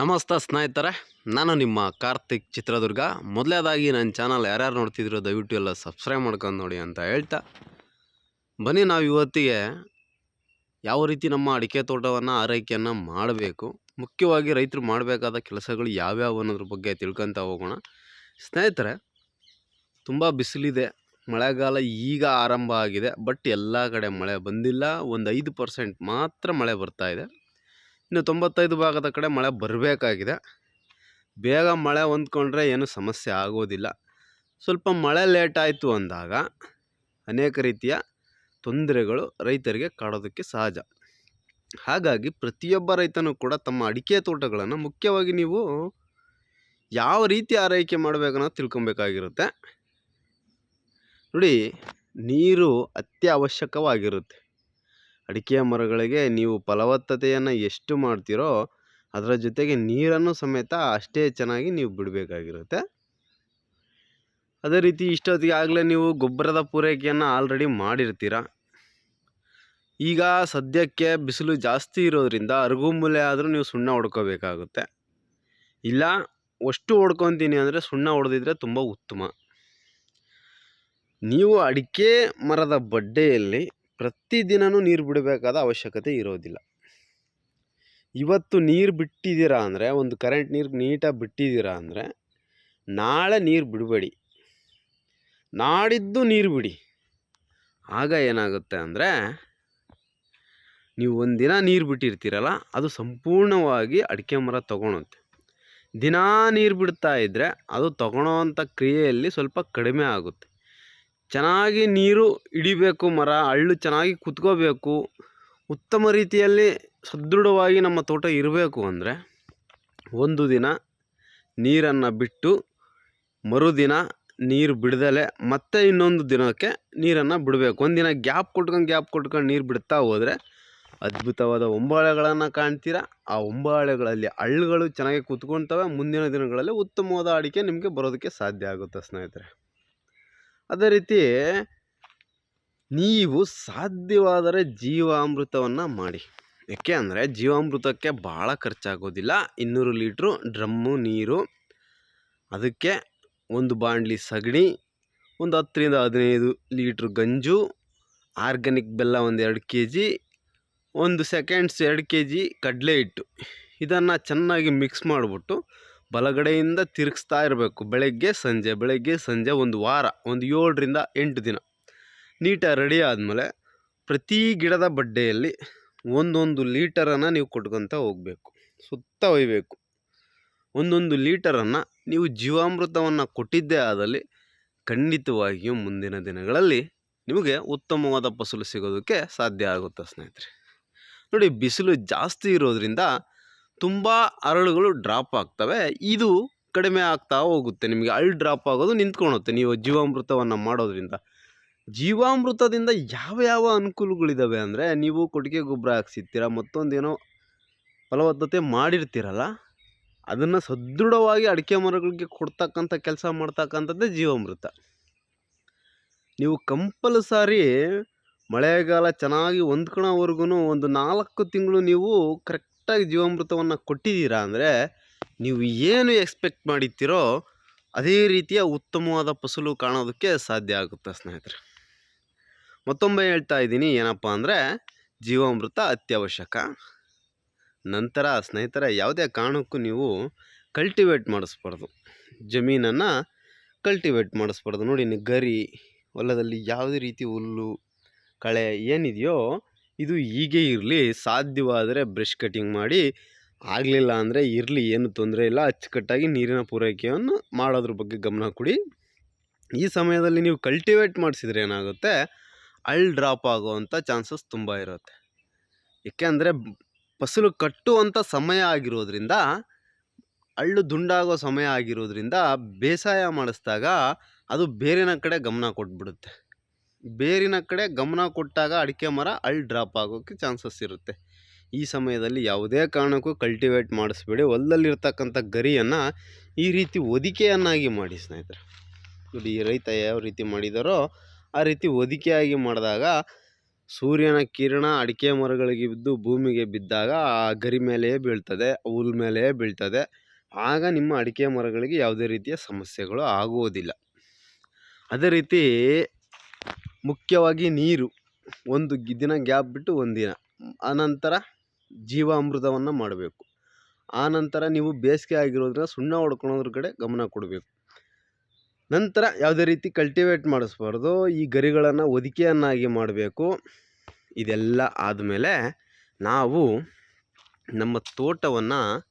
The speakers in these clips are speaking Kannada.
ನಮಸ್ತೆ ಸ್ನೇಹಿತರೆ, ನಾನು ನಿಮ್ಮ ಕಾರ್ತಿಕ್ ಚಿತ್ರದುರ್ಗ. ಮೊದಲೇದಾಗಿ ನನ್ನ ಚಾನಲ್ ಯಾರ್ಯಾರು ನೋಡ್ತಿದ್ರು ದಯವಿಟ್ಟು ಎಲ್ಲ ಸಬ್ಸ್ಕ್ರೈಬ್ ಮಾಡ್ಕೊಂಡು ನೋಡಿ ಅಂತ ಹೇಳ್ತಾ. ಬನ್ನಿ ನಾವು ಇವತ್ತಿಗೆ ಯಾವ ರೀತಿ ನಮ್ಮ ಅಡಿಕೆ ತೋಟವನ್ನು ಆರೈಕೆಯನ್ನು ಮಾಡಬೇಕು, ಮುಖ್ಯವಾಗಿ ರೈತರು ಮಾಡಬೇಕಾದ ಕೆಲಸಗಳು ಯಾವ್ಯಾವು ಅನ್ನೋದ್ರ ಬಗ್ಗೆ ತಿಳ್ಕೊತ ಹೋಗೋಣ. ಸ್ನೇಹಿತರೆ, ತುಂಬ ಬಿಸಿಲಿದೆ, ಮಳೆಗಾಲ ಈಗ ಆರಂಭ ಆಗಿದೆ ಬಟ್ ಎಲ್ಲ ಕಡೆ ಮಳೆ ಬಂದಿಲ್ಲ, ಒಂದು ಐದು ಪರ್ಸೆಂಟ್ ಮಾತ್ರ ಮಳೆ ಬರ್ತಾ ಇದೆ. ಇನ್ನು ತೊಂಬತ್ತೈದು ಭಾಗದ ಕಡೆ ಮಳೆ ಬರಬೇಕಾಗಿದೆ. ಬೇಗ ಮಳೆ ಹೊಂದ್ಕೊಂಡ್ರೆ ಏನು ಸಮಸ್ಯೆ ಆಗೋದಿಲ್ಲ. ಸ್ವಲ್ಪ ಮಳೆ ಲೇಟ್ ಆಯಿತು ಅಂದಾಗ ಅನೇಕ ರೀತಿಯ ತೊಂದರೆಗಳು ರೈತರಿಗೆ ಕಾಡೋದಕ್ಕೆ ಸಹಜ. ಹಾಗಾಗಿ ಪ್ರತಿಯೊಬ್ಬ ರೈತನೂ ಕೂಡ ತಮ್ಮ ಅಡಿಕೆ ತೋಟಗಳನ್ನು ಮುಖ್ಯವಾಗಿ ನೀವು ಯಾವ ರೀತಿ ಆರೈಕೆ ಮಾಡಬೇಕನ್ನೋದು ತಿಳ್ಕೊಬೇಕಾಗಿರುತ್ತೆ. ನೋಡಿ, ನೀರು ಅತ್ಯವಶ್ಯಕವಾಗಿರುತ್ತೆ. ಅಡಿಕೆ ಮರಗಳಿಗೆ ನೀವು ಫಲವತ್ತತೆಯನ್ನು ಎಷ್ಟು ಮಾಡ್ತೀರೋ ಅದರ ಜೊತೆಗೆ ನೀರನ್ನು ಸಮೇತ ಅಷ್ಟೇ ಚೆನ್ನಾಗಿ ನೀವು ಬಿಡಬೇಕಾಗಿರುತ್ತೆ. ಅದೇ ರೀತಿ ಇಷ್ಟೊತ್ತಿಗೆ ಆಗಲೇ ನೀವು ಗೊಬ್ಬರದ ಪೂರೈಕೆಯನ್ನು ಆಲ್ರೆಡಿ ಮಾಡಿರ್ತೀರ? ಈಗ ಸದ್ಯಕ್ಕೆ ಬಿಸಿಲು ಜಾಸ್ತಿ ಇರೋದ್ರಿಂದ ಅರಗುಮೂಲೆ ಆದರೂ ನೀವು ಸುಣ್ಣ ಹೊಡ್ಕೋಬೇಕಾಗುತ್ತೆ. ಇಲ್ಲ, ಅಷ್ಟು ಹೊಡ್ಕೊತೀನಿ ಅಂದರೆ ಸುಣ್ಣ ಹೊಡೆದಿದ್ರೆ ತುಂಬ ಉತ್ತಮ. ನೀವು ಅಡಿಕೆ ಮರದ ಬಡ್ಡೆಯಲ್ಲಿ ಪ್ರತಿದಿನವೂ ನೀರು ಬಿಡಬೇಕಾದ ಅವಶ್ಯಕತೆ ಇರೋದಿಲ್ಲ. ಇವತ್ತು ನೀರು ಬಿಟ್ಟಿದ್ದೀರಾ ಅಂದರೆ, ಒಂದು ಕರೆಂಟ್ ನೀರು ನೀಟಾಗಿ ಬಿಟ್ಟಿದ್ದೀರಾ ಅಂದರೆ, ನಾಳೆ ನೀರು ಬಿಡಬೇಡಿ. ನಾಡಿದ್ದು ನೀರು ಬಿಡಿ. ಆಗ ಏನಾಗುತ್ತೆ ಅಂದರೆ, ನೀವು ಒಂದಿನ ನೀರು ಬಿಟ್ಟಿರ್ತೀರಲ್ಲ, ಅದು ಸಂಪೂರ್ಣವಾಗಿ ಅಡಿಕೆ ಮರ ತೊಗೊಳುತ್ತೆ ದಿನಾ ನೀರು ಬಿಡ್ತಾ ಇದ್ದರೆ ಅದು ತಗೊಳ್ಳೋವಂಥ ಕ್ರಿಯೆಯಲ್ಲಿ ಸ್ವಲ್ಪ ಕಡಿಮೆ ಆಗುತ್ತೆ. ಚೆನ್ನಾಗಿ ನೀರು ಹಿಡಿಬೇಕು ಮರ, ಹಳ್ಳು ಚೆನ್ನಾಗಿ ಕುತ್ಕೋಬೇಕು. ಉತ್ತಮ ರೀತಿಯಲ್ಲಿ ಸದೃಢವಾಗಿ ನಮ್ಮ ತೋಟ ಇರಬೇಕು ಅಂದರೆ ಒಂದು ದಿನ ನೀರನ್ನು ಬಿಟ್ಟು ಮರುದಿನ ನೀರು ಬಿಡದಲೆ ಮತ್ತೆ ಇನ್ನೊಂದು ದಿನಕ್ಕೆ ನೀರನ್ನು ಬಿಡಬೇಕು. ಒಂದಿನ ಗ್ಯಾಪ್ ಕೊಟ್ಕೊಂಡು ಗ್ಯಾಪ್ ಕೊಟ್ಕೊಂಡು ನೀರು ಬಿಡ್ತಾ ಹೋದರೆ ಅದ್ಭುತವಾದ ಒಂಬಾಳೆಗಳನ್ನು ಕಾಣ್ತೀರ? ಆ ಒಂಬಾಳೆಗಳಲ್ಲಿ ಹಳ್ಳುಗಳು ಚೆನ್ನಾಗಿ ಕೂತ್ಕೊಳ್ತವೆ ಮುಂದಿನ ದಿನಗಳಲ್ಲಿ ಉತ್ತಮವಾದ ಅಡಿಕೆ ನಿಮಗೆ ಬರೋದಕ್ಕೆ ಸಾಧ್ಯ ಆಗುತ್ತೆ ಸ್ನೇಹಿತರೆ. ಅದೇ ರೀತಿ ನೀವು ಸಾಧ್ಯವಾದರೆ ಜೀವಾಮೃತವನ್ನು ಮಾಡಿ. ಯಾಕೆ ಅಂದರೆ ಜೀವಾಮೃತಕ್ಕೆ ಭಾಳ ಖರ್ಚಾಗೋದಿಲ್ಲ. ಇನ್ನೂರು ಲೀಟ್ರು ಡ್ರಮ್ಮು, ನೀರು, ಅದಕ್ಕೆ ಒಂದು ಬಾಣಲಿ ಸಗಣಿ, ಒಂದು ಹತ್ತರಿಂದ ಹದಿನೈದು ಲೀಟ್ರ್ ಗಂಜು, ಆರ್ಗ್ಯಾನಿಕ್ ಬೆಲ್ಲ ಒಂದು ಎರಡು ಕೆ ಜಿ ಒಂದು ಸೆಕೆಂಡ್ಸ್ ಎರಡು ಕೆ ಜಿ ಕಡಲೆ ಹಿಟ್ಟು. ಇದನ್ನು ಚೆನ್ನಾಗಿ ಮಿಕ್ಸ್ ಮಾಡಿಬಿಟ್ಟು ಬಲಗಡೆಯಿಂದ ತಿರುಗಿಸ್ತಾ ಇರಬೇಕು. ಬೆಳಗ್ಗೆ ಸಂಜೆ ಬೆಳಗ್ಗೆ ಸಂಜೆ ಒಂದು ವಾರ, ಒಂದು ಏಳರಿಂದ ಎಂಟು ದಿನ. ನೀಟಾಗಿ ರೆಡಿ ಆದಮೇಲೆ ಪ್ರತಿ ಗಿಡದ ಬಡ್ಡೆಯಲ್ಲಿ ಒಂದೊಂದು ಲೀಟರನ್ನು ನೀವು ಕೊಟ್ಕೊತ ಹೋಗಬೇಕು. ಸುತ್ತ ಒಯ್ಯಬೇಕು ಒಂದೊಂದು ಲೀಟರನ್ನು ನೀವು ಜೀವಾಮೃತವನ್ನು ಕೊಟ್ಟಿದ್ದೇ ಆದಲ್ಲಿ ಖಂಡಿತವಾಗಿಯೂ ಮುಂದಿನ ದಿನಗಳಲ್ಲಿ ನಿಮಗೆ ಉತ್ತಮವಾದ ಫಸಲು ಸಿಗೋದಕ್ಕೆ ಸಾಧ್ಯ ಆಗುತ್ತೆ ಸ್ನೇಹಿತರೆ? ನೋಡಿ, ಬಿಸಿಲು ಜಾಸ್ತಿ ಇರೋದ್ರಿಂದ ತುಂಬ ಅರಳುಗಳು ಡ್ರಾಪ್ ಆಗ್ತವೆ. ಇದು ಕಡಿಮೆ ಆಗ್ತಾ ಹೋಗುತ್ತೆ. ನಿಮಗೆ ಅಳ್ ಡ್ರಾಪ್ ಆಗೋದು ನಿಂತ್ಕೊಳುತ್ತೆ. ನೀವು ಜೀವಾಮೃತವನ್ನು ಮಾಡೋದ್ರಿಂದ. ಜೀವಾಮೃತದಿಂದ ಯಾವ ಯಾವ ಅನುಕೂಲಗಳಿದ್ದಾವೆ ಅಂದರೆ ನೀವು ಕೊಟ್ಟಿಗೆ ಗೊಬ್ಬರ ಹಾಕ್ಸಿರ್ತೀರ, ಮತ್ತೊಂದೇನೋ ಫಲವತ್ತತೆ ಮಾಡಿರ್ತೀರಲ್ಲ, ಅದನ್ನು ಸದೃಢವಾಗಿ ಅಡಿಕೆ ಮರಗಳಿಗೆ ಕೊಡ್ತಕ್ಕಂಥ ಕೆಲಸ ಮಾಡ್ತಕ್ಕಂಥದ್ದೇ ಜೀವಾಮೃತ. ನೀವು ಕಂಪಲ್ಸರಿ ಮಳೆಗಾಲ ಚೆನ್ನಾಗಿ ಹೊಂದ್ಕೊಳೋವರೆಗೂ ಒಂದು ನಾಲ್ಕು ತಿಂಗಳು ನೀವು ಕರೆಕ್ಟಾಗಿ ಜೀವಾಮೃತವನ್ನು ಕೊಟ್ಟಿದ್ದೀರಾ ಅಂದರೆ ನೀವು ಏನು ಎಕ್ಸ್ಪೆಕ್ಟ್ ಮಾಡಿರ್ತೀರೋ ಅದೇ ರೀತಿಯ ಉತ್ತಮವಾದ ಫಸಲು ಕಾಣೋದಕ್ಕೆ ಸಾಧ್ಯ ಆಗುತ್ತೆ ಸ್ನೇಹಿತರೆ. ಮತ್ತೊಮ್ಮೆ ಹೇಳ್ತಾ ಇದ್ದೀನಿ, ಏನಪ್ಪ ಅಂದರೆ ಜೀವಾಮೃತ ಅತ್ಯವಶ್ಯಕ. ನಂತರ ಸ್ನೇಹಿತರೆ, ಯಾವುದೇ ಕಾರಣಕ್ಕೂ ನೀವು ಕಲ್ಟಿವೇಟ್ ಮಾಡಿಸ್ಬಾರ್ದು. ಜಮೀನನ್ನು ಕಲ್ಟಿವೇಟ್ ಮಾಡಿಸ್ಬಾರ್ದು. ನೋಡಿ ಗರಿ, ಹೊಲದಲ್ಲಿ ಯಾವುದೇ ರೀತಿ ಹುಲ್ಲು, ಕಳೆ ಏನಿದೆಯೋ ಇದು ಹೀಗೆ ಇರಲಿ, ಸಾಧ್ಯವಾದರೆ ಬ್ರಷ್ ಕಟಿಂಗ್ ಮಾಡಿ, ಆಗಲಿಲ್ಲ ಅಂದರೆ ಇರಲಿ, ಏನು ತೊಂದರೆ ಇಲ್ಲ, ಅಚ್ಚುಕಟ್ಟಾಗಿ ನೀರಿನ ಪೂರೈಕೆಯನ್ನು ಮಾಡೋದ್ರ ಬಗ್ಗೆ ಗಮನ ಕೊಡಿ. ಈ ಸಮಯದಲ್ಲಿ ನೀವು ಕಲ್ಟಿವೇಟ್ ಮಾಡಿಸಿದ್ರೆ ಏನಾಗುತ್ತೆ ಅಳ್ ಡ್ರಾಪ್ ಆಗುವಂಥ ಚಾನ್ಸಸ್ ತುಂಬ ಇರುತ್ತೆ. ಏಕೆಂದರೆ ಫಸಲು ಕಟ್ಟುವಂಥ ಸಮಯ ಆಗಿರೋದ್ರಿಂದ ಅಳ್ಳು ದುಂಡಾಗೋ ಸಮಯ ಆಗಿರೋದ್ರಿಂದ ಬೇಸಾಯ ಮಾಡಿಸಿದಾಗ ಅದು ಬೇರೆನ ಕಡೆ ಗಮನ ಕೊಟ್ಬಿಡುತ್ತೆ. ಬೇರಿನ ಕಡೆ ಗಮನ ಕೊಟ್ಟಾಗ ಅಡಿಕೆ ಮರ ಅಲ್ಲಿ ಡ್ರಾಪ್ ಆಗೋಕ್ಕೆ ಚಾನ್ಸಸ್ ಇರುತ್ತೆ. ಈ ಸಮಯದಲ್ಲಿ ಯಾವುದೇ ಕಾರಣಕ್ಕೂ ಕಲ್ಟಿವೇಟ್ ಮಾಡಿಸ್ಬೇಡಿ. ಹೊಲದಲ್ಲಿರ್ತಕ್ಕಂಥ ಗರಿಯನ್ನು ಈ ರೀತಿ ಹೊದಿಕೆಯನ್ನಾಗಿ ಮಾಡಿ ಸ್ನೇಹಿತರೆ. ನೋಡಿ, ಈ ರೈತ ಯಾವ ರೀತಿ ಮಾಡಿದಾರೋ ಆ ರೀತಿ ಹೊದಿಕೆಯಾಗಿ ಮಾಡಿದಾಗ ಸೂರ್ಯನ ಕಿರಣ ಅಡಿಕೆ ಮರಗಳಿಗೆ ಬಿದ್ದು ಭೂಮಿಗೆ ಬಿದ್ದಾಗ ಆ ಗರಿ ಮೇಲೆಯೇ ಬೀಳ್ತದೆ, ಹುಲ್ ಮೇಲೆಯೇ ಬೀಳ್ತದೆ. ಆಗ ನಿಮ್ಮ ಅಡಿಕೆ ಮರಗಳಿಗೆ ಯಾವುದೇ ರೀತಿಯ ಸಮಸ್ಯೆಗಳು ಆಗುವುದಿಲ್ಲ. ಅದೇ ರೀತಿ ಮುಖ್ಯವಾಗಿ ನೀರು. ಒಂದು ದಿನ ಗ್ಯಾಪ್ ಬಿಟ್ಟು ಒಂದಿನ ಆನಂತರ ಜೀವಾಮೃತವನ್ನು ಮಾಡಬೇಕು. ಆನಂತರ ನೀವು ಬೇಸಿಗೆ ಆಗಿರೋದ್ರಿಂದ ಸುಣ್ಣ ಹೊಡ್ಕೊಳೋದ್ರ ಕಡೆ ಗಮನ ಕೊಡಬೇಕು. ನಂತರ ಯಾವುದೇ ರೀತಿ ಕಲ್ಟಿವೇಟ್ ಮಾಡಿಸ್ಬಾರ್ದು. ಈ ಗರಿಗಳನ್ನು ಹೊದಿಕೆಯನ್ನಾಗಿ ಮಾಡಬೇಕು. ಇದೆಲ್ಲ ಆದಮೇಲೆ ನಾವು ನಮ್ಮ ತೋಟವನ್ನು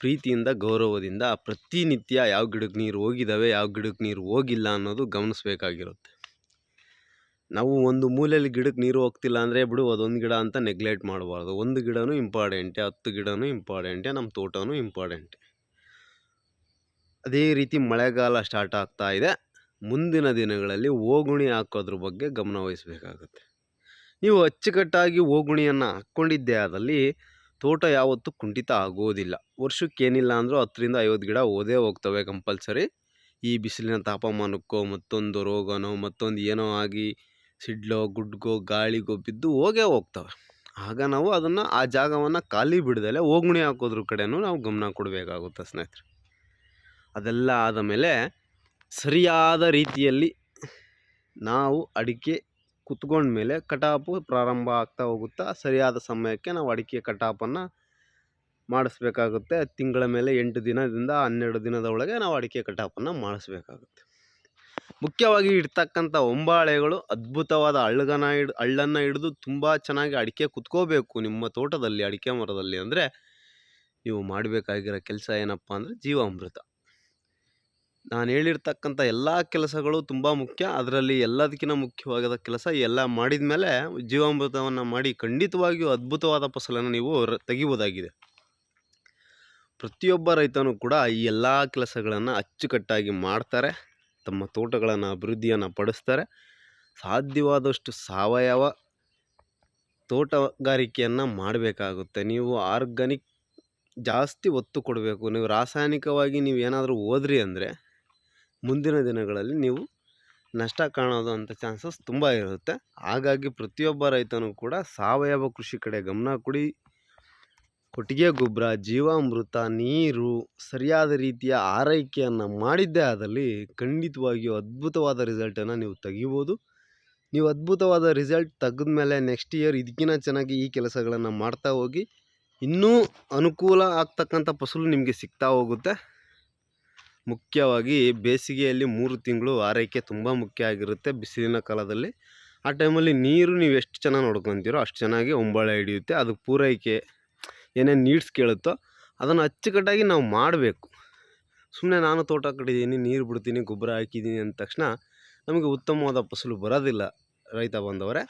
ಪ್ರೀತಿಯಿಂದ, ಗೌರವದಿಂದ ಪ್ರತಿನಿತ್ಯ ಯಾವ ಗಿಡಕ್ಕೆ ನೀರು ಹೋಗಿದ್ದಾವೆ, ಯಾವ ಗಿಡಕ್ಕೆ ನೀರು ಹೋಗಿಲ್ಲ ಅನ್ನೋದು ಗಮನಿಸಬೇಕಾಗಿರುತ್ತೆ. ನಾವು ಒಂದು ಮೂಲೆಯಲ್ಲಿ ಗಿಡಕ್ಕೆ ನೀರು ಹೋಗ್ತಿಲ್ಲ ಅಂದರೆ ಬಿಡು, ಅದೊಂದು ಗಿಡ ಅಂತ ನೆಗ್ಲೆಕ್ಟ್ ಮಾಡಬಾರ್ದು. ಒಂದು ಗಿಡನೂ ಇಂಪಾರ್ಟೆಂಟೆ ಹತ್ತು ಗಿಡನೂ ಇಂಪಾರ್ಟೆಂಟೆ ನಮ್ಮ ತೋಟವೂ ಇಂಪಾರ್ಟೆಂಟೆ ಅದೇ ರೀತಿ ಮಳೆಗಾಲ ಸ್ಟಾರ್ಟ್ ಆಗ್ತಾ ಇದೆ. ಮುಂದಿನ ದಿನಗಳಲ್ಲಿ ಓಗುಣಿ ಹಾಕೋದ್ರ ಬಗ್ಗೆ ಗಮನವಹಿಸಬೇಕಾಗುತ್ತೆ ನೀವು ಅಚ್ಚುಕಟ್ಟಾಗಿ ಓಗುಣಿಯನ್ನು ಹಾಕ್ಕೊಂಡಿದ್ದೇ ಆದಲ್ಲಿ ತೋಟ ಯಾವತ್ತೂ ಕುಂಠಿತ ಆಗೋದಿಲ್ಲ. ವರ್ಷಕ್ಕೇನಿಲ್ಲ ಅಂದರೂ ಹತ್ತರಿಂದ ಐವತ್ತು ಗಿಡ ಓದೇ ಹೋಗ್ತವೆ ಕಂಪಲ್ಸರಿ ಈ ಬಿಸಿಲಿನ ತಾಪಮಾನಕ್ಕೋ ಮತ್ತೊಂದು ರೋಗನೋ ಮತ್ತೊಂದು ಏನೋ ಆಗಿ ಸಿಡ್ಲೋ, ಗುಡ್ಗೋ, ಗಾಳಿಗೋ ಬಿದ್ದು ಹೋಗೇ ಹೋಗ್ತವೆ. ಆಗ ನಾವು ಅದನ್ನು ಆ ಜಾಗವನ್ನು ಖಾಲಿ ಬಿಡದಲೆ ಹೋಗುಣಿ ಹಾಕೋದ್ರ ಕಡೆಯೂ ನಾವು ಗಮನ ಕೊಡಬೇಕಾಗುತ್ತೆ ಸ್ನೇಹಿತರೆ. ಅದೆಲ್ಲ ಆದ ಮೇಲೆ ಸರಿಯಾದ ರೀತಿಯಲ್ಲಿ ನಾವು ಅಡಿಕೆ ಕುತ್ಕೊಂಡ್ಮೇಲೆ ಕಟಾಪು ಪ್ರಾರಂಭ ಆಗ್ತಾ ಹೋಗುತ್ತಾ ಸರಿಯಾದ ಸಮಯಕ್ಕೆ ನಾವು ಅಡಿಕೆ ಕಟಾಪನ್ನು ಮಾಡಿಸ್ಬೇಕಾಗುತ್ತೆ. ತಿಂಗಳ ಮೇಲೆ ಎಂಟು ದಿನದಿಂದ ಹನ್ನೆರಡು ದಿನದ ಒಳಗೆ ನಾವು ಅಡಿಕೆ ಕಟಾಪನ್ನು ಮಾಡಿಸ್ಬೇಕಾಗುತ್ತೆ. ಮುಖ್ಯವಾಗಿ ಇಡ್ತಕ್ಕಂಥ ಹೊಂಬಾಳೆಗಳು ಅದ್ಭುತವಾದ ಹಳ್ಳಗನ ಹಿಡ್, ಹಳ್ಳನ್ನು ಹಿಡಿದು ತುಂಬ ಚೆನ್ನಾಗಿ ಅಡಿಕೆ ಕುತ್ಕೋಬೇಕು ನಿಮ್ಮ ತೋಟದಲ್ಲಿ, ಅಡಿಕೆ ಮರದಲ್ಲಿ ಅಂದರೆ ನೀವು ಮಾಡಬೇಕಾಗಿರೋ ಕೆಲಸ ಏನಪ್ಪ ಅಂದರೆ ಜೀವಾಮೃತ. ನಾನು ಹೇಳಿರ್ತಕ್ಕಂಥ ಎಲ್ಲ ಕೆಲಸಗಳು ತುಂಬ ಮುಖ್ಯ, ಅದರಲ್ಲಿ ಎಲ್ಲದಕ್ಕಿಂತ ಮುಖ್ಯವಾದ ಕೆಲಸ ಎಲ್ಲ ಮಾಡಿದ ಮೇಲೆ ಜೀವಾಮೃತವನ್ನು ಮಾಡಿ ಖಂಡಿತವಾಗಿಯೂ ಅದ್ಭುತವಾದ ಫಸಲನ್ನು ನೀವು ತೆಗಿಬೋದಾಗಿದೆ. ಪ್ರತಿಯೊಬ್ಬ ರೈತನೂ ಕೂಡ ಈ ಎಲ್ಲ ಕೆಲಸಗಳನ್ನು ಅಚ್ಚುಕಟ್ಟಾಗಿ ಮಾಡ್ತಾರೆ. ತಮ್ಮ ತೋಟಗಳನ್ನು ಅಭಿವೃದ್ಧಿಯನ್ನು ಪಡಿಸ್ತಾರೆ. ಸಾಧ್ಯವಾದಷ್ಟು ಸಾವಯವ ತೋಟಗಾರಿಕೆಯನ್ನು ಮಾಡಬೇಕಾಗುತ್ತೆ. ನೀವು ಆರ್ಗಾನಿಕ್ ಜಾಸ್ತಿ ಒತ್ತು ಕೊಡಬೇಕು. ನೀವು ರಾಸಾಯನಿಕವಾಗಿ ನೀವು ಏನಾದರೂ ಹೋದ್ರಿ ಅಂದರೆ ಮುಂದಿನ ದಿನಗಳಲ್ಲಿ ನೀವು ನಷ್ಟ ಕಾಣೋದು ಅಂತ ಚಾನ್ಸಸ್ ತುಂಬ ಇರುತ್ತೆ. ಹಾಗಾಗಿ ಪ್ರತಿಯೊಬ್ಬ ರೈತನೂ ಕೂಡ ಸಾವಯವ ಕೃಷಿ ಕಡೆ ಗಮನ ಕೊಡಿ. ಕೊಟ್ಟಿಗೆ ಗೊಬ್ಬರ, ಜೀವಾಮೃತ, ನೀರು ಸರಿಯಾದ ರೀತಿಯ ಆರೈಕೆಯನ್ನು ಮಾಡಿದ್ದೇ ಆದಲ್ಲಿ ಖಂಡಿತವಾಗಿಯೂ ಅದ್ಭುತವಾದ ರಿಸಲ್ಟನ್ನು ನೀವು ತೆಗಿಬೋದು. ನೀವು ಅದ್ಭುತವಾದ ರಿಸಲ್ಟ್ ತೆಗೆದ ಮೇಲೆ ನೆಕ್ಸ್ಟ್ ಇಯರ್ ಇದಕ್ಕಿಂತ ಚೆನ್ನಾಗಿ ಈ ಕೆಲಸಗಳನ್ನು ಮಾಡ್ತಾ ಹೋಗಿ, ಇನ್ನೂ ಅನುಕೂಲ ಆಗ್ತಕ್ಕಂಥ ಫಸಲು ನಿಮಗೆ ಸಿಗ್ತಾ ಹೋಗುತ್ತೆ. ಮುಖ್ಯವಾಗಿ ಬೇಸಿಗೆಯಲ್ಲಿ ಮೂರು ತಿಂಗಳು ಆರೈಕೆ ತುಂಬ ಮುಖ್ಯ ಆಗಿರುತ್ತೆ ಬಿಸಿಲಿನ ಕಾಲದಲ್ಲಿ. ಆ ಟೈಮಲ್ಲಿ ನೀರು ನೀವು ಎಷ್ಟು ಚೆನ್ನಾಗಿ ನೋಡ್ಕೊತೀರೋ ಅಷ್ಟು ಚೆನ್ನಾಗಿ ಒಂಬಾಳೆ ಹಿಡಿಯುತ್ತೆ. ಅದು ಪೂರೈಕೆ ಏನೇನು ನೀಡ್ಸ್ ಕೇಳುತ್ತೋ ಅದನ್ನು ಅಚ್ಚುಕಟ್ಟಾಗಿ ನಾವು ಮಾಡಬೇಕು. ಸುಮ್ಮನೆ ನಾನು ತೋಟ ಕಟ್ಟಿದ್ದೀನಿ, ನೀರು ಬಿಡ್ತೀನಿ, ಗೊಬ್ಬರ ಹಾಕಿದ್ದೀನಿ ಅಂದ ತಕ್ಷಣ ನಮಗೆ ಉತ್ತಮವಾದ ಫಸಲು ಬರೋದಿಲ್ಲ ರೈತ ಬಂದವರೇ.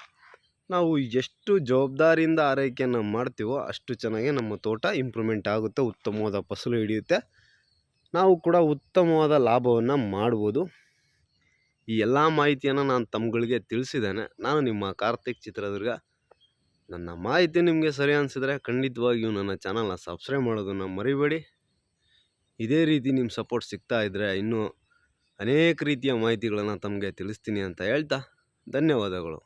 ನಾವು ಎಷ್ಟು ಜವಾಬ್ದಾರಿಯಿಂದ ಆರೈಕೆಯನ್ನು ಮಾಡ್ತೀವೋ ಅಷ್ಟು ಚೆನ್ನಾಗಿ ನಮ್ಮ ತೋಟ ಇಂಪ್ರೂವ್ಮೆಂಟ್ ಆಗುತ್ತೆ, ಉತ್ತಮವಾದ ಫಸಲು ಹಿಡಿಯುತ್ತೆ. ನಾವು ಕೂಡ ಉತ್ತಮವಾದ ಲಾಭವನ್ನು ಮಾಡ್ಬೋದು. ಈ ಎಲ್ಲ ಮಾಹಿತಿಯನ್ನು ನಾನು ತಮ್ಮಗಳಿಗೆ ತಿಳಿಸಿದ್ದೇನೆ. ನಾನು ನಿಮ್ಮ ಕಾರ್ತಿಕ್ ಚಿತ್ರದುರ್ಗ. ನನ್ನ ಮಾಹಿತಿ ನಿಮಗೆ ಸರಿ ಅನಿಸಿದ್ರೆ ಖಂಡಿತವಾಗಿಯೂ ನನ್ನ ಚಾನಲ್ನ ಸಬ್ಸ್ಕ್ರೈಬ್ ಮಾಡೋದನ್ನು ಮರಿಬೇಡಿ. ಇದೇ ರೀತಿ ನಿಮ್ಮ ಸಪೋರ್ಟ್ ಸಿಗ್ತಾ ಇದ್ದರೆ ಇನ್ನೂ ಅನೇಕ ರೀತಿಯ ಮಾಹಿತಿಗಳನ್ನು ತಮಗೆ ತಿಳಿಸ್ತೀನಿ ಅಂತ ಹೇಳ್ತಾ ಧನ್ಯವಾದಗಳು.